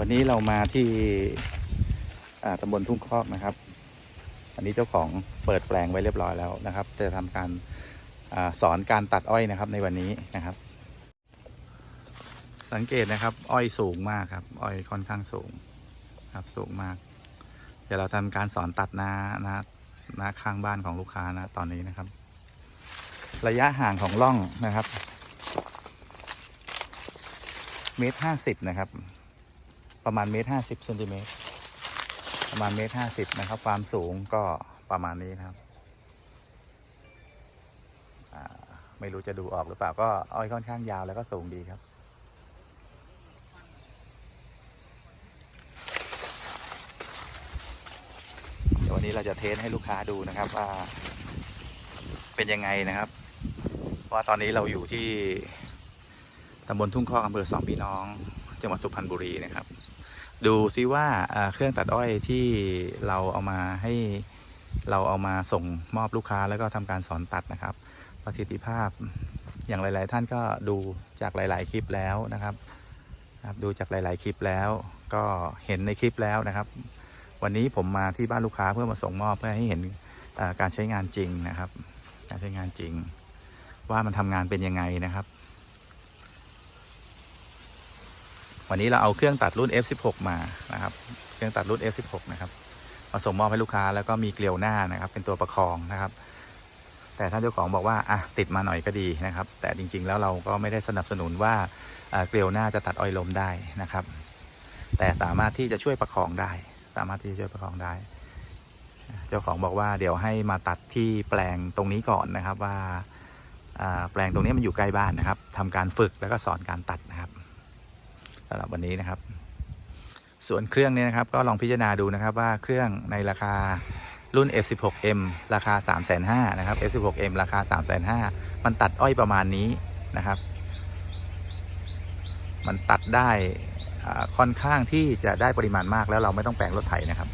วันนี้เรามาที่ตำบลทุ่งคอกนะครับ อันนี้เจ้าของเปิดแปลงไว้เรียบร้อยแล้วนะครับ จะทำการอสอนการตัดอ้อยนะครับในวันนี้นะครับ สังเกตนะครับ อ้อยสูงมากครับ อ้อยค่อนข้างสูงครับสูงมาก เดี๋ยวเราทำการสอนตัดหน้านานาข้างบ้านของลูกค้านะตอนนี้นะครับ ระยะห่างของร่องนะครับ เมตรห้าสิบนะครับ ประมาณเมตรห้าสิบเซนติเมตรประมาณเมตรห้าสิบนะครับ ความสูงก็ประมาณนี้นะครับ ไม่รู้จะดูออกหรือเปล่าก็อ้อยค่อนข้างยาวแล้วก็สูงดีครับ เดี๋ยววันนี้เราจะเทสให้ลูกค้าดูนะครับว่า เป็นยังไงนะครับว่าตอนนี้เราอยู่ที่ตำบลทุ่งคอกอำเภอสองพี่น้อง จังหวัดสุพรรณบุรีนะครับ ดูซิว่าเครื่องตัดอ้อยที่เราเอามาให้เราเอามาส่งมอบลูกค้าแล้วก็ทำการสอนตัดนะครับ ประสิทธิภาพอย่างหลาย ๆ ท่านก็ดูจากหลาย ๆ คลิปแล้วนะครับครับ ดูจากหลาย ๆ คลิปแล้วก็เห็นในคลิปแล้วนะครับ วันนี้ผมมาที่บ้านลูกค้าเพื่อมาส่งมอบเพื่อให้เห็นการใช้งานจริงนะครับ การใช้งานจริง ว่ามันทำงานเป็นยังไงนะครับ วันนี้เราเอาเครื่องตัดรุ่น F16 มานะครับ เครื่องตัดรุ่น F16 นะครับมาส่งมอบให้ลูกค้าแล้วก็มีเกลียวหน้านะครับ เป็นตัวประคองนะครับ แต่ท่านเจ้าของบอกว่าอะติดมาหน่อยก็ดีนะครับ แต่จริงๆแล้วเราก็ไม่ได้สนับสนุนว่าอ่าเกลียวหน้าจะตัดอ้อยลมได้นะครับ แต่สามารถที่จะช่วยประคองได้ สามารถที่จะช่วยประคองได้ เจ้าของบอกว่าเดี๋ยวให้มาตัดที่แปลงตรงนี้ก่อนนะครับว่าอ่าแปลงตรงนี้มันอยู่ใกล้บ้านนะครับทำการฝึกแล้วก็สอนการตัดนะครับ สำหรับวันนี้นะครับ ส่วนเครื่องนี้นะครับ ก็ลองพิจารณาดูนะครับว่าเครื่องในราคารุ่น F16M ราคา 3 5 0 0 0นะครับ F16M ราคา 3 5 0 0 0มันตัดอ้อยประมาณนี้นะครับ มันตัดได้ค่อนข้างที่จะได้ปริมาณมากแล้วเราไม่ต้องแปลงรถไถนะครับ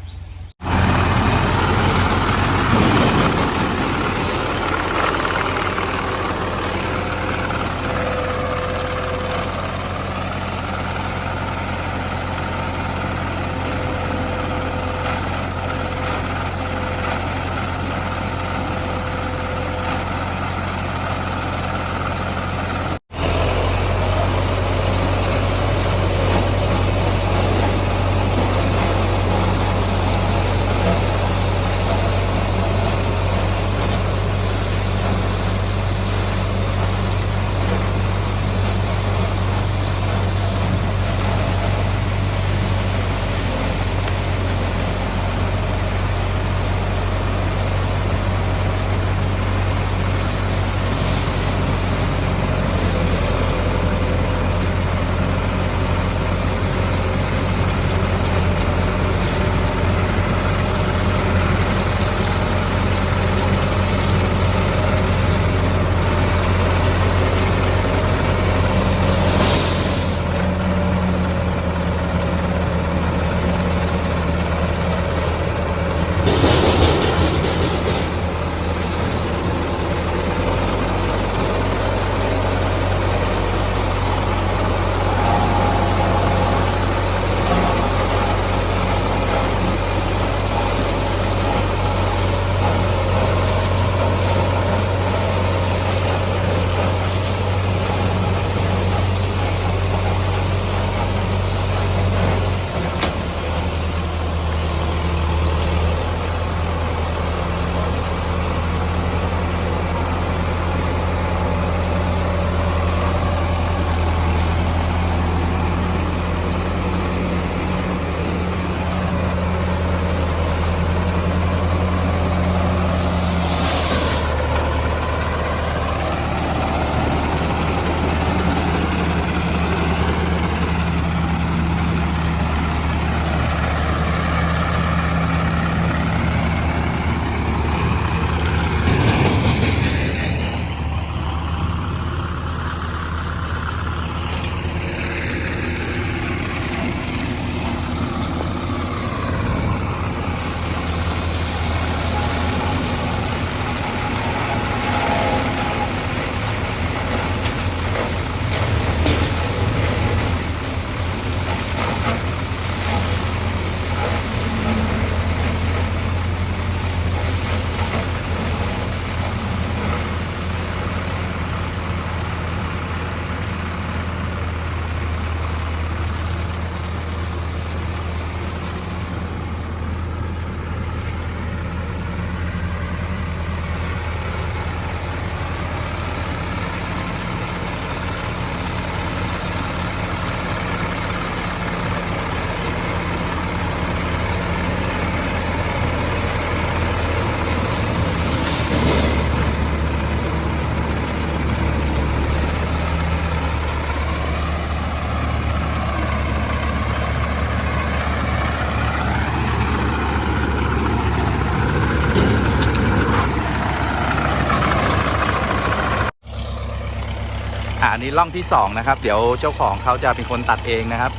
อันนี้ล่องที่สองนะครับ เดี๋ยวเจ้าของเขาจะเป็นคนตัดเองนะครับ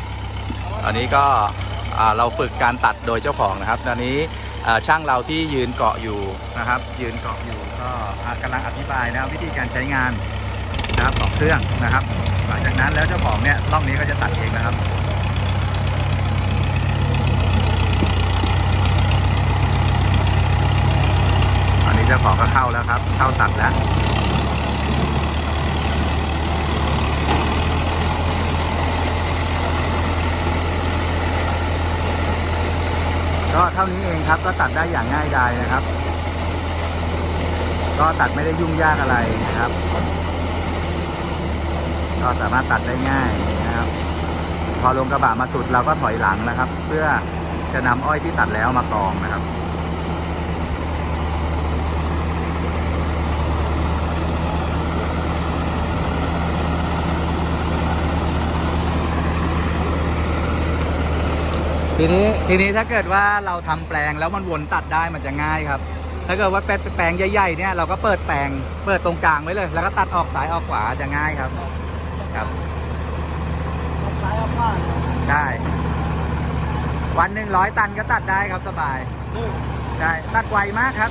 อันนี้ก็เราฝึกการตัดโดยเจ้าของนะครับ ตอนนี้ช่างเราที่ยืนเกาะอยู่นะครับ ยืนเกาะอยู่ก็อ่ากำลังอธิบายนะวิธีการใช้งานนะครับของเครื่องนะครับ หลังจากนั้นแล้วเจ้าของเนี่ยล่องนี้ก็จะตัดเองนะครับอันนี้เจ้าของก็เข้าแล้วครับ เข้าตัดแล้ว เท่านี้เองครับ ก็ตัดได้อย่างง่ายดายนะครับ ก็ตัดไม่ได้ยุ่งยากอะไรนะครับ ก็สามารถตัดได้ง่ายนะครับ พอลงกระบะมาสุดเราก็ถอยหลังนะครับ เพื่อจะนำอ้อยที่ตัดแล้วมากองนะครับ ทีนี้ทีนี้ถ้าเกิดว่าเราทำแปลงแล้วมันวนตัดได้มันจะง่ายครับ ถ้าเกิดว่าแปลงใหญ่ๆเนี่ยเราก็เปิดแปลงเปิดตรงกลางไว้เลย แล้วก็ตัดออกซ้ายออกขวาจะง่ายครับครับซ้ายเอาข้าได้วันหนึ่งร้อยตันก็ตัดได้ครับสบายได้ตัดไวมากครับ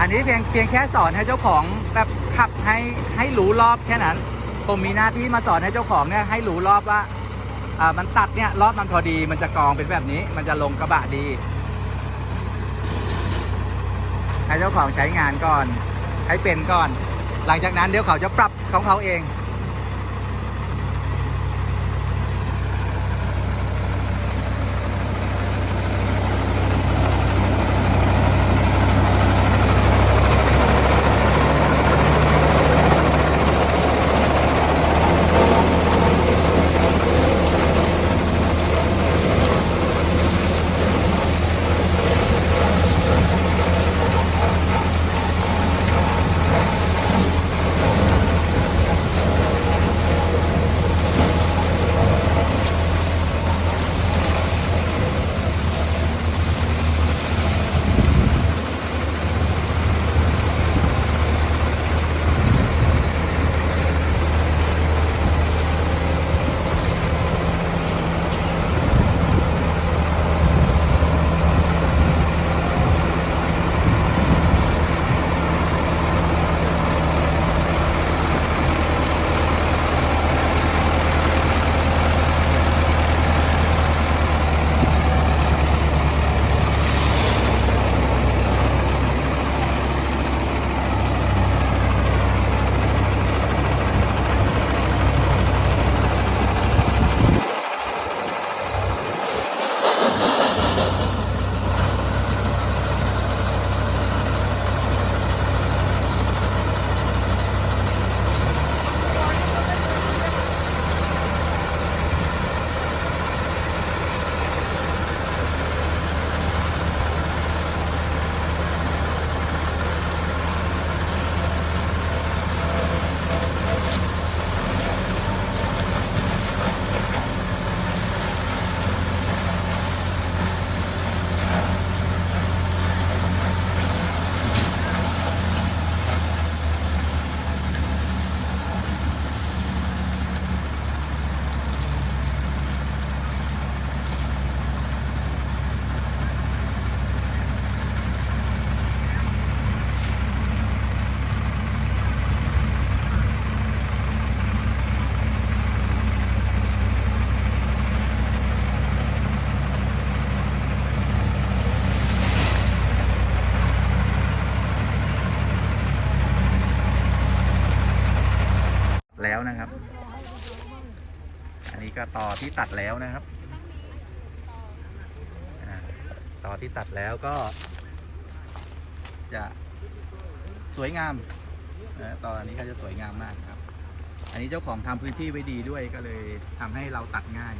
อันนี้เพียงเพียงแค่สอนให้เจ้าของแบบขับให้ให้รู้รอบแค่นั้น ผมมีหน้าที่มาสอนให้เจ้าของเนี่ยให้รู้รอบว่า อ่ามันตัดเนี่ยรอบมันพอดีมันจะกองเป็นแบบนี้ มันจะลงกระบะดี ให้เจ้าของใช้งานก่อน ให้เป็นก่อน หลังจากนั้นเดี๋ยวเขาจะปรับของเขาเอง นี่ก็ต่อที่ตัดแล้วนะครับต่อที่ตัดแล้วก็ จะสวยงามนะตอนนี้ก็จะสวยงามมากครับ อันนี้เจ้าของทำพื้นที่ไว้ดีด้วยก็เลยทำให้เราตัดง่าย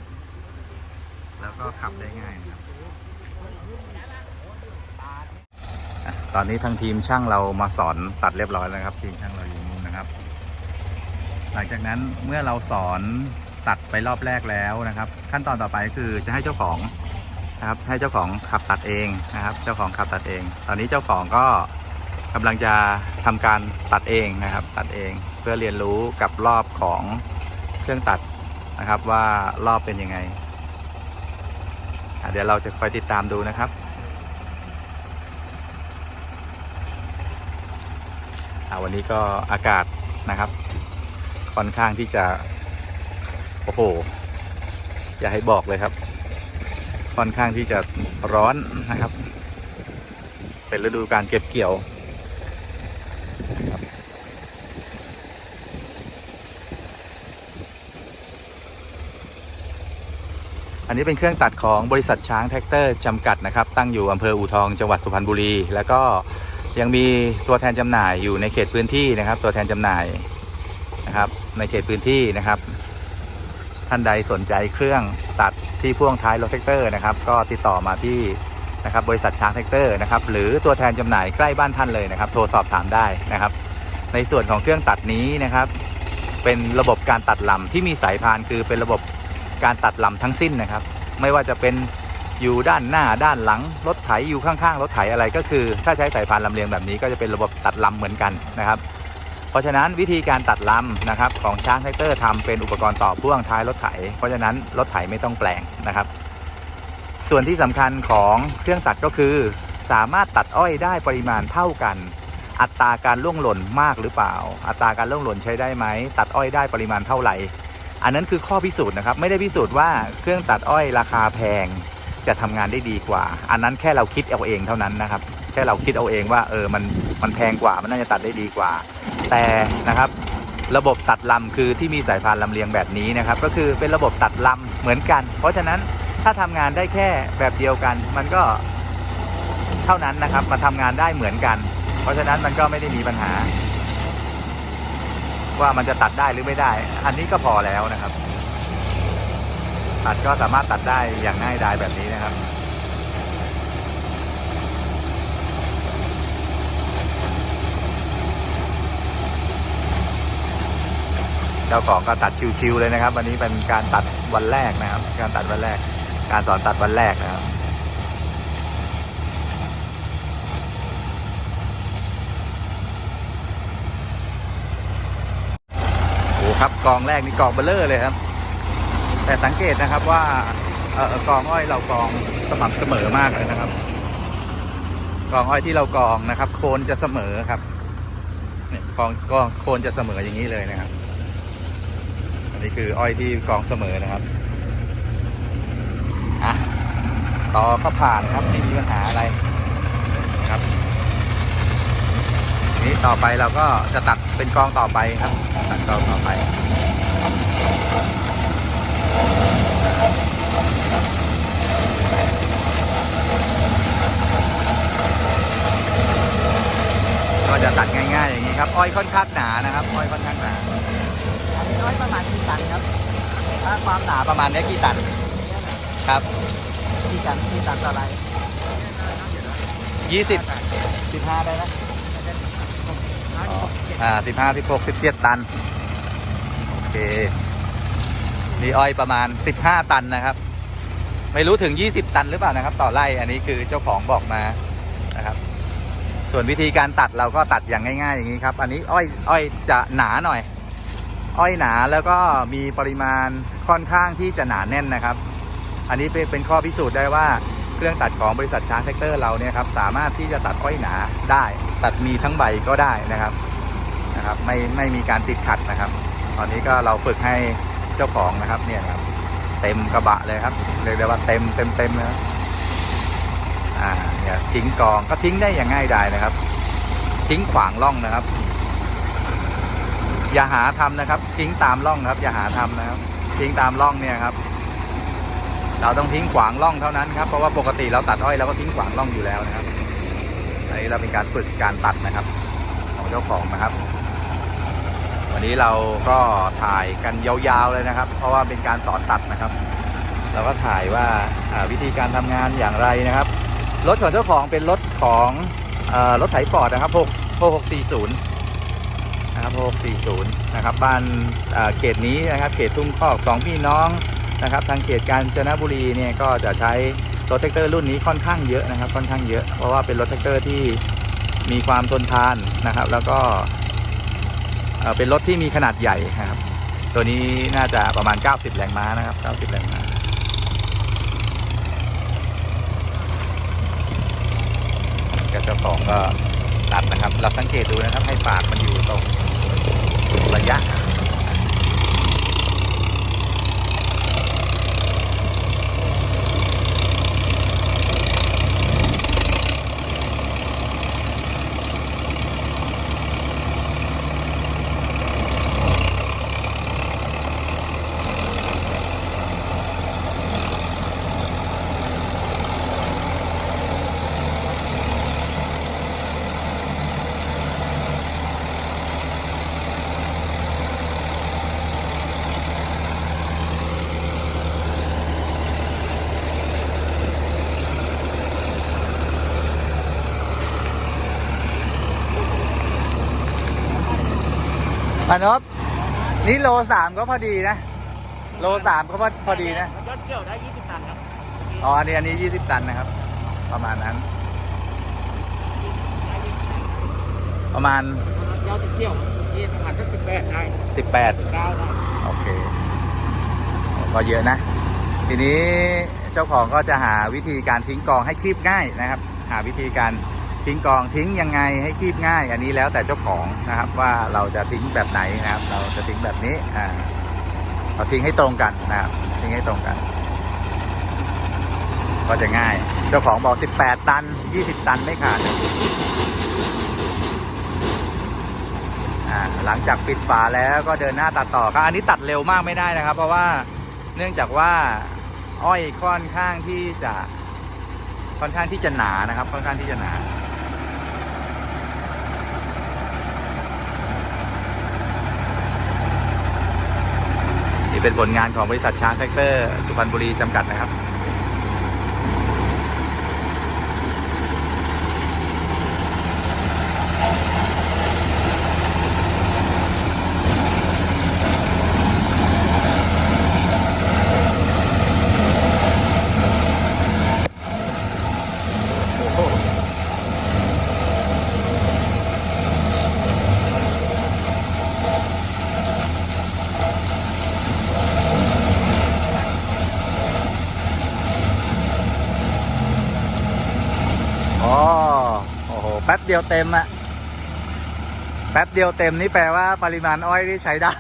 แล้วก็ขับได้ง่ายครับ ตอนนี้ทางทีมช่างเรามาสอนตัดเรียบร้อยแล้วครับ ทีมช่างเราอยู่มุมนะครับ หลังจากนั้นเมื่อเราสอน ตัดไปรอบแรกแล้วนะครับ ขั้นตอนต่อไปคือจะให้เจ้าของนะครับ ให้เจ้าของขับตัดเองนะครับ เจ้าของขับตัดเอง ตอนนี้เจ้าของก็กำลังจะทำการตัดเองนะครับ ตัดเองเพื่อเรียนรู้กับรอบของเครื่องตัดนะครับว่ารอบเป็นยังไง เดี๋ยวเราจะคอยติดตามดูนะครับวันนี้ก็อากาศนะครับ ค่อนข้างที่จะ โอ้โห อย่าให้บอกเลยครับ ค่อนข้างที่จะร้อนนะครับ เป็นฤดูการเก็บเกี่ยวอันนี้เป็นเครื่องตัดของบริษัทช้างแท็กเตอร์จำกัดนะครับ ตั้งอยู่อำเภออู่ทองจังหวัดสุพรรณบุรี แล้วก็ยังมีตัวแทนจำหน่ายอยู่ในเขตพื้นที่นะครับ ตัวแทนจำหน่ายนะครับ ในเขตพื้นที่นะครับ ท่านใดสนใจเครื่องตัดที่พ่วงท้ายรถแท็กเตอร์นะครับ ก็ติดต่อมาที่นะครับบริษัทช้างแท็กเตอร์นะครับหรือตัวแทนจำหน่ายใกล้บ้านท่านเลยนะครับ โทรสอบถามได้นะครับ ในส่วนของเครื่องตัดนี้นะครับ เป็นระบบการตัดลำที่มีสายพานคือเป็นระบบการตัดลำทั้งสิ้นนะครับ ไม่ว่าจะเป็นอยู่ด้านหน้าด้านหลังรถไถอยู่ข้างๆรถไถอะไรก็คือ ถ้าใช้สายพานลำเลียงแบบนี้ก็จะเป็นระบบตัดลำเหมือนกันนะครับ เพราะฉะนั้นวิธีการตัดลำนะครับของช้างแท็กเตอร์ทำเป็นอุปกรณ์ต่อพ่วงท้ายรถไถ เพราะฉะนั้นรถไถไม่ต้องแปลงนะครับ ส่วนที่สำคัญของเครื่องตัดก็คือ สามารถตัดอ้อยได้ปริมาณเท่ากัน อัตราการล่วงหล่นมากหรือเปล่า อัตราการล่วงหล่นใช้ได้ไหมตัดอ้อยได้ปริมาณเท่าไหร่ อันนั้นคือข้อพิสูจน์นะครับไม่ได้พิสูจน์ว่าเครื่องตัดอ้อยราคาแพงจะทำงานได้ดีกว่า อันนั้นแค่เราคิดเอาเองเท่านั้นนะครับ แค่เราคิดเอาเองว่าเออมันมันแพงกว่ามันน่าจะตัดได้ดีกว่า แต่นะครับ ระบบตัดลำคือที่มีสายพานลำเลียงแบบนี้นะครับ ก็คือเป็นระบบตัดลำเหมือนกัน เพราะฉะนั้นถ้าทำงานได้แค่แบบเดียวกัน มันก็เท่านั้นนะครับมาทำงานได้เหมือนกัน เพราะฉะนั้นมันก็ไม่ได้มีปัญหา ว่ามันจะตัดได้หรือไม่ได้ อันนี้ก็พอแล้วนะครับ ตัดก็สามารถตัดได้อย่างง่ายดายแบบนี้นะครับ จ้าของก็ตัดชิวๆเลยนะครับ วันนี้เป็นการตัดวันแรกนะครับ การตัดวันแรก การสอนตัดวันแรกนะครับโอ้ครับกองแรกนี่กองเบลเลอร์เลยครับ แต่สังเกตนะครับว่าเออกองอ้อยเรากองสม่ำเสมอมากเลยนะครับ กองอ้อยที่เรากองนะครับ โคนจะเสมอครับเนี่ยกองกองโคนจะเสมออย่างนี้เลยนะครับ นี้คืออ้อยที่กองเสมอนะครับอะต่อก็ผ่านครับไม่มีปัญหาอะไรนะครับนี้ต่อไปเราก็จะตัดเป็นกองต่อไปครับ ตัดกองต่อไปก็จะตัดง่ายๆอย่างนี้ครับ อ้อยค่อนข้างหนานะครับ อ้อยค่อนข้างหนา นนี้น้อยประมาณกี่ตันครับถ้าความหนาประมาณนี้กี่ตันครับกี่ตันกี่ตันต่อไรยี่สิบสิบห้าได้นะอ่าสิบห้าสิบหกสิบเจ็ดตัน โอเค มีอ้อยประมาณสิบห้าตันนะครับ ไม่รู้ถึงยี่สิบตันหรือเปล่านะครับ ต่อไร่อันนี้คือเจ้าของบอกมานะครับ ส่วนวิธีการตัดเราก็ตัดอย่างง่าย ๆ อย่างนี้ครับ อันนี้อ้อยอ้อยจะหนาหน่อย อ้อยหนาแล้วก็มีปริมาณค่อนข้างที่จะหนาแน่นนะครับ อันนี้เป็นข้อพิสูจน์ได้ว่าเครื่องตัดของบริษัทช้างแท็กเตอร์เราเนี่ยครับสามารถที่จะตัดอ้อยหนาได้ ตัดมีทั้งใบก็ได้นะครับนะครับ ไม่ไม่มีการติดขัดนะครับ ตอนนี้ก็เราฝึกให้เจ้าของนะครับเนี่ยครับเต็มกระบะเลยครับเรียกได้ว่าเต็มเต็มเต็มนะอ่าเนี่ยทิ้งกองก็ทิ้งได้อย่างง่ายดายนะครับ ทิ้งขวางร่องนะครับ อย่าหาทำนะครับ ทิ้งตามร่องครับ อย่าหาทำนะครับ ทิ้งตามร่องเนี่ยครับ เราต้องทิ้งขวางร่องเท่านั้นครับเพราะว่าปกติเราตัดอ้อยเราก็ทิ้งขวางร่องอยู่แล้วนะครับอันนี้เราเป็นการฝึกการตัดนะครับ ของเจ้าของนะครับ วันนี้เราก็ถ่ายกันยาวๆเลยนะครับ เพราะว่าเป็นการสอนตัดนะครับ เราก็ถ่ายว่าวิธีการทำงานอย่างไรนะครับรถของเจ้าของเป็นรถของอรถไถฟอร์ดนะครับ6 6640 นะครับ640 นะครับ บ้านเขตนี้นะครับ เขตทุ่งคอกสองพี่น้องนะครับ ทางเขตกาญจนบุรีเนี่ยก็จะใช้รถแท็กเตอร์รุ่นนี้ค่อนข้างเยอะนะครับ ค่อนข้างเยอะ เพราะว่าเป็นรถแท็กเตอร์ที่มีความทนทานนะครับ แล้วก็เป็นรถที่มีขนาดใหญ่ครับ ตัวนี้น่าจะประมาณ 90 แรงม้านะครับ 90 แรงม้าเจ้าของก็ตัดนะครับ เราสังเกตดูนะครับ ให้ปากมันอยู่ตรง ระยะ พานบนี่โลสามก็พอดีนะ โลสามก็พอพอดีนะยอดเกี่ยวได้20ตันครับอ๋ออันนี้อันนี้ยี่สิบตันนะครับ ประมาณนั้น ประมาณยอดเกี่ยวที่ประมาณสัก18ได้สิบแปด19ได้โอเคก็เยอะนะ ทีนี้เจ้าของก็จะหาวิธีการทิ้งกองให้คีบง่ายนะครับ หาวิธีการ ทิ้งกองทิ้งยังไงให้คีบง่าย อันนี้แล้วแต่เจ้าของนะครับว่าเราจะทิ้งแบบไหนนะครับ เราจะทิ้งแบบนี้อ่าเราทิ้งให้ตรงกันนะครับทิ้งให้ตรงกัน ก็จะง่าย เจ้าของบอก 18 ตัน 20 ตันไม่ขาดอ่าหลังจากปิดฝาแล้วก็เดินหน้าตัดต่อครับอันนี้ตัดเร็วมากไม่ได้นะครับ เพราะว่าเนื่องจากว่าอ้อยค่อนข้างที่จะค่อนข้างที่จะหนานะครับ ค่อนข้างที่จะหนา เป็นผลงานของบริษัทช้างแท็กเตอร์สุพรรณบุรีจำกัดนะครับ อ๋อโอ้โห แป๊บเดียวเต็มอะแป๊บเดียวเต็มนี่แปลว่าปริมาณอ้อยที่ใช้ได้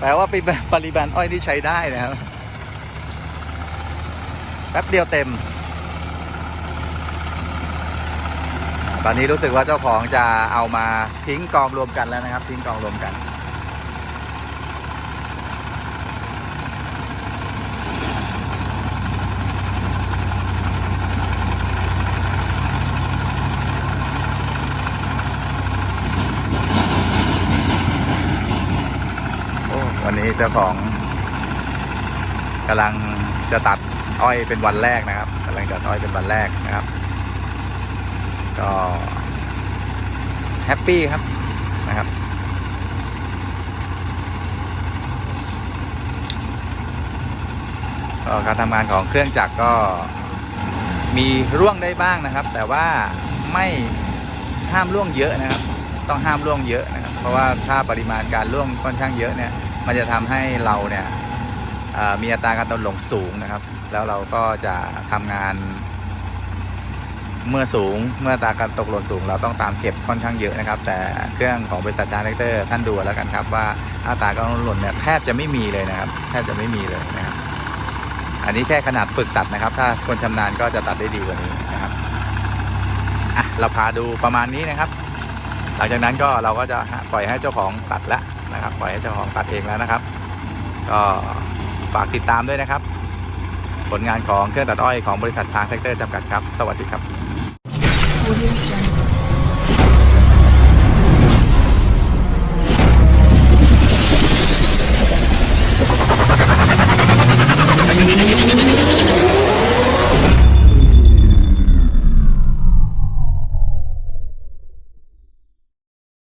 แปลว่าเป็นปริมาณอ้อยที่ใช้ได้นะครับ แป๊บเดียวเต็ม ตอนนี้รู้สึกว่าเจ้าของจะเอามาทิ้งกองรวมกันแล้วนะครับ ทิ้งกองรวมกัน เจ้าของกำลังจะตัดอ้อยเป็นวันแรกนะครับกำลังจะตัดอ้อยเป็นวันแรกนะครับ ก็แฮปปี้ครับนะครับก็การทำงานของเครื่องจักรก็มีร่วงได้บ้างนะครับ แต่ว่าไม่ห้ามร่วงเยอะนะครับ ต้องห้ามร่วงเยอะนะครับ เพราะว่าถ้าปริมาณการร่วงค่อนข้างเยอะเนี่ย มันจะทำให้เราเนี่ยมีอัตราการตกหลงสูงนะครับ แล้วเราก็จะทำงาน เมื่อสูงเมื่อตาการตกหล่นสูง เราต้องตามเก็บค่อนข้างเยอะนะครับ แต่เครื่องของบริษัทจานแท็กเตอร์ท่านดูแล้วกันครับ ว่าอัตราการตกหล่นเนี่ยแทบจะไม่มีเลยนะครับ แทบจะไม่มีเลยนะครับ อันนี้แค่ขนาดฝึกตัดนะครับ ถ้าคนชำนาญก็จะตัดได้ดีกว่านี้นะครับอะเราพาดูประมาณนี้นะครับ หลังจากนั้นก็เราก็จะปล่อยให้เจ้าของตัดแล้ว นะครับปล่อยให้เจ้าของตัดเองแล้วนะครับ ก็ฝากติดตามด้วยนะครับ ผลงานของเครื่องตัดอ้อยของบริษัททางแท็กเตอร์จำกัดครับ สวัสดีครับ